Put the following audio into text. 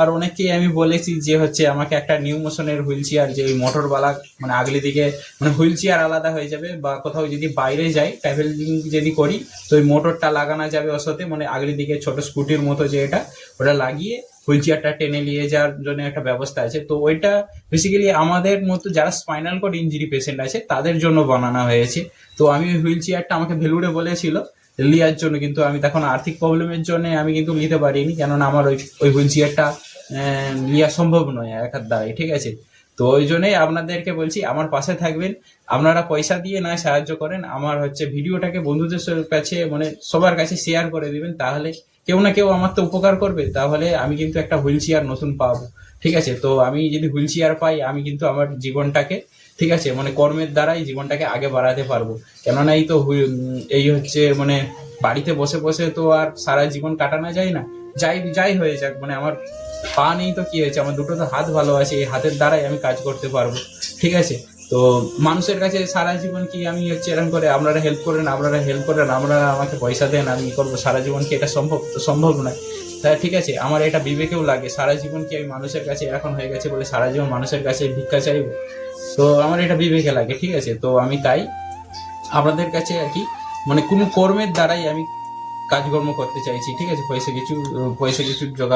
আর অনেককেই আমি বলেছি যে হচ্ছে আমাকে একটা নিউ মোশনের হুইল চেয়ার যে ওই মোটরওয়ালা মানে আগলি দিকে মানে হুইল চেয়ার আলাদা হয়ে যাবে বা কোথাও যদি বাইরে যাই ট্রাভেলিং যদি করি, তো ওই মোটরটা লাগানো যাবে ওর মানে আগলি দিকে ছোট স্কুটির মতো যে এটা, ওটা লাগিয়ে হুইল চেয়ারটা টেনে নিয়ে যাওয়ার জন্য একটা ব্যবস্থা আছে। তো ওইটা বেসিক্যালি আমাদের মতো যারা স্পাইনাল কোড ইঞ্জুরি পেশেন্ট আছে, তাদের জন্য বানানো হয়েছে। তো আমি ওই হুইল চেয়ারটা আমাকে ভেলুড়ে বলেছিল নেওয়ার জন্য, কিন্তু আমি তখন আর্থিক প্রবলেমের জন্য আমি কিন্তু নিতে পারিনি, কেননা আমার ওই ওই হুইল চেয়ারটা নেওয়া সম্ভব নয় এক হাত দ্বারাই, ঠিক আছে? তো ওই জন্যই আপনাদেরকে বলছি, আমার পাশে থাকবেন, আপনারা পয়সা দিয়ে না সাহায্য করেন, আমার হচ্ছে ভিডিওটাকে বন্ধুদের কাছে মানে সবার কাছে শেয়ার করে দিবেন, তাহলে কেউ না কেউ আমার তো উপকার করবে, তাহলে আমি কিন্তু একটা হুইল চেয়ার নতুন পাবো, ঠিক আছে? তো আমি যদি হুইল চেয়ার পাই, আমি কিন্তু আমার জীবনটাকে, ঠিক আছে? মানে কর্মের দ্বারাই জীবনটাকে আগে বাড়াতে পারব। কেননা এই তো এই হচ্ছে মানে বাড়িতে বসে বসে তো আর সারা জীবন কাটানো যায় না। যাই যাই হয়ে যাক মানে আমার পা নেই তো কি হয়েছে? আমার দুটো তো হাত ভালো আছে, এই হাতের দ্বারাই আমি কাজ করতে পারব। ঠিক আছে? তো মানুষের কাছে সারা জীবন কি আমি হচ্ছে এরকম করে, আপনারা হেল্প করেন, আপনারা হেল্প করেন, আপনারা আমাকে পয়সা দেন, আমি করব? সারা জীবন কি এটা সম্ভব? তো সম্ভব নয়। তাই ঠিক আছে, আমার এটা বিবেকেও লাগে। সারা জীবন কি আমি মানুষের কাছে এখন হয়ে গেছে বলে সারা জীবন মানুষের কাছে ভিক্ষা চাইব? তো আমার এটা বিবেকে লাগে, ঠিক আছে? তো আমি তাই আপনাদের কাছে আর কি মানে কোনো কর্মের দ্বারাই আমি কাজকর্ম করতে চাইছি, ঠিক আছে? পয়সা কিছু পয়সা কিছু জোগাড়